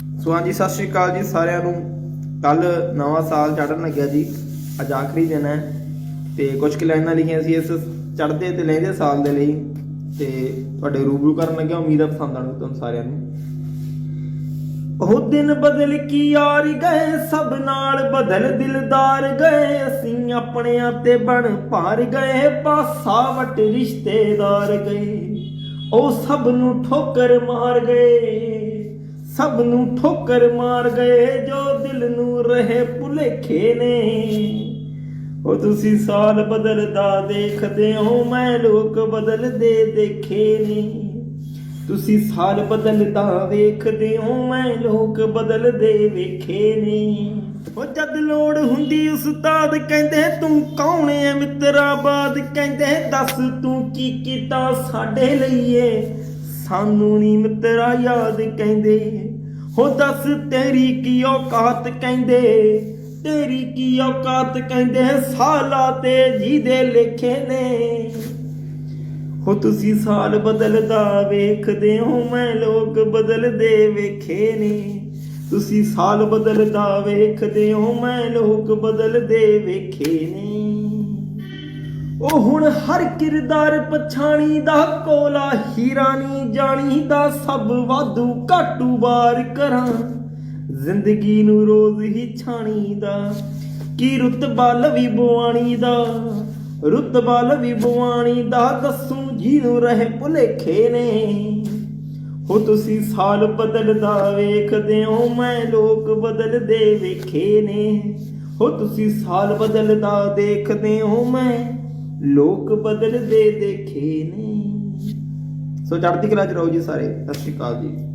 ਸੋ ਹਾਂਜੀ ਸਤਿ ਸ਼੍ਰੀ ਅਕਾਲ ਜੀ ਸਾਰਿਆਂ ਨੂੰ। ਕੱਲ ਨਵਾਂ ਸਾਲ ਚੜਨ ਲੱਗਿਆ ਜੀ। ਅੱਜ ਆਖਰੀ ਦਿਨ ਹੈ ਤੇ ਕੁਝ ਕੁ ਲਾਈਨਾਂ ਲਿਖੀਆਂ ਸੀ ਇਸ ਚੜ੍ਹਦੇ ਤੇ ਲਹਿੰਦੇ ਸਾਲ ਦੇ ਲਈ ਤੇ ਤੁਹਾਡੇ ਰੂਬਰੂ ਕਰਨ ਲੱਗਿਆ। ਉਮੀਦ ਹੈ ਪਸੰਦ ਆਣਗੇ ਤੁਹਾਨੂੰ ਸਾਰਿਆਂ ਨੂੰ। ਉਹ ਦਿਨ ਬਦਲ ਕੀ ਯਾਰ ਗਏ, ਸਭ ਨਾਲ ਬਦਲ ਦਿਲਦਾਰ ਗਏ। ਅਸੀਂ ਆਪਣਿਆਂ ਤੇ ਬਣ ਭਾਰ ਗਏ ਪਾਸਾ ਵਟ ਰਿਸ਼ਤੇਦਾਰ ਗਏ। ਉਹ ਸਭ ਨੂੰ ਠੋਕਰ ਮਾਰ ਗਏ। ਸਭ ਨੂੰ ਠੋਕਰ ਮਾਰ ਗਏ ਜੋ ਦਿਲ ਨੂੰ ਰਹੇ ਭੁਲੇਖੇ ਨੇ। ਉਹ ਤੁਸੀਂ ਸਾਲ ਬਦਲਦਾ ਦੇਖਦੇ ਹੋ, ਮੈਂ ਲੋਕ ਬਦਲਦੇ ਦੇਖੇ ਨੇ। ਤੁਸੀਂ ਸਾਲ ਬਦਲਦਾ ਵੇਖਦੇ ਹੋ, ਮੈਂ ਲੋਕ ਬਦਲਦੇ ਵੇਖੇ ਨੇ। ਉਹ ਜਦ ਲੋੜ ਹੁੰਦੀ ਉਸਤਾਦ ਕਹਿੰਦੇ, ਤੂੰ ਕੌਣ ਐ ਮਿੱਤਰਾ ਬਾਦ ਕਹਿੰਦੇ, ਦੱਸ ਤੂੰ ਕੀ ਕੀਤਾ ਸਾਡੇ ਲਈਏ? ਸਾਨੂੰ ਨੀ ਮਿੱਤਰਾ ਯਾਦ ਕਹਿੰਦੇ। ਹੋ ਦੱਸ ਤੇਰੀ ਕੀ ਔਕਾਤ ਕਹਿੰਦੇ? ਤੇਰੀ ਕੀ ਔਕਾਤ ਕਹਿੰਦੇ? ਸਾਲਾ ਤੇ ਜਿਹਦੇ ਲਿਖੇ ਨੇ। ਹੋ ਤੁਸੀਂ ਸਾਲ ਬਦਲਦਾ ਵੇਖਦੇ ਹੋ, ਮੈਂ ਲੋਕ ਬਦਲਦੇ ਵੇਖੇ ਨੇ। ਤੁਸੀਂ ਸਾਲ ਬਦਲਦਾ ਵੇਖਦੇ ਹੋ, ਮੈਂ ਲੋਕ ਬਦਲਦੇ ਵੇਖੇ ਨੇ। ਉਹ ਹੁਣ ਹਰ ਕਿਰਦਾਰ ਪਛਾਣੀ ਦਾ, ਕੋਲਾ ਹੀਰਾ ਨਹੀਂ ਜਾਣੀ ਦਾ, ਸਭ ਵਾਧੂ ਘਾਟੂ ਵਾਰ ਕਰਾਂ। ਜ਼ਿੰਦਗੀ ਨੂੰ ਰੋਜ਼ ਹੀ ਛਾਣੀ ਦਾ, ਕੀ ਰੁਤਬਾ ਲਵੀ ਬੁਆਣੀ ਦਾ? ਰੁਤਬਾ ਲਵੀ ਬੁਆਣੀ ਦਾ, ਦੱਸੂ ਜਿਹਨੂੰ ਰਹੇ ਭੁਲੇਖੇ ਨੇ। ਹੋ ਤੁਸੀਂ ਸਾਲ ਬਦਲਦਾ ਵੇਖਦੇ ਹੋ, ਮੈਂ ਲੋਕ ਬਦਲਦੇ ਵੇਖੇ ਨੇ। ਹੋ ਤੁਸੀਂ ਸਾਲ ਬਦਲਦਾ ਦੇਖਦੇ ਹੋ, ਮੈਂ ਲੋਕ ਬਦਲਦੇ ਦੇਖੇ ਨੇ। ਸੋ ਚੜ੍ਹਦੀ ਕਲਾ ਚ ਰਹੋ ਜੀ ਸਾਰੇ। ਸਤਿ ਸ਼੍ਰੀ ਅਕਾਲ ਜੀ।